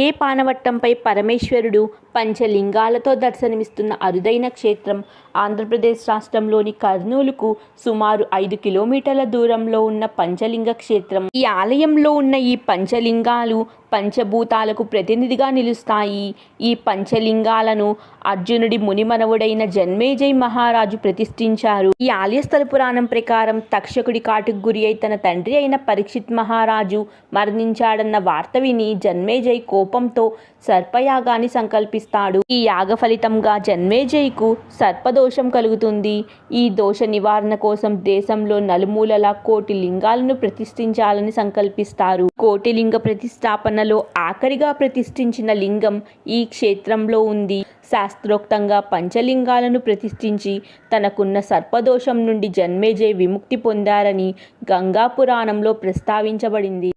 ఒకే పానవట్టంపై పరమేశ్వరుడు పంచలింగాలతో దర్శనమిస్తున్న అరుదైన క్షేత్రం ఆంధ్రప్రదేశ్ రాష్ట్రంలోని కర్నూలుకు సుమారు ఐదు కిలోమీటర్ల దూరంలో ఉన్న పంచలింగ క్షేత్రం. ఈ ఆలయంలో ఉన్న ఈ పంచలింగాలు పంచభూతాలకు ప్రతినిధిగా నిలుస్తాయి. ఈ పంచలింగాలను అర్జునుడి మునిమనవుడైన జన్మేజయ్ మహారాజు ప్రతిష్ఠించారు. ఈ ఆలయస్థల పురాణం ప్రకారం తక్షకుడి కాటుకు గురి అయి తన తండ్రి అయిన పరీక్షిత్ మహారాజు మరణించాడన్న వార్త విని జన్మేజయ్ కోపంతో సర్పయాగాన్ని సంకల్పిస్తాడు. ఈ యాగ ఫలితంగా జన్మేజయ్కు సర్పదోషం కలుగుతుంది. ఈ దోష నివారణ కోసం దేశంలో నలుమూలలా కోటి లింగాలను ప్రతిష్ఠించాలని సంకల్పిస్తారు. కోటి లింగ ప్రతిష్టాపనలో ఆఖరిగా ప్రతిష్ఠించిన లింగం ఈ క్షేత్రంలో ఉంది. శాస్త్రోక్తంగా పంచలింగాలను ప్రతిష్ఠించి తనకున్న సర్పదోషం నుండి జన్మేజయ్ విముక్తి పొందారని గంగా పురాణంలో ప్రస్తావించబడింది.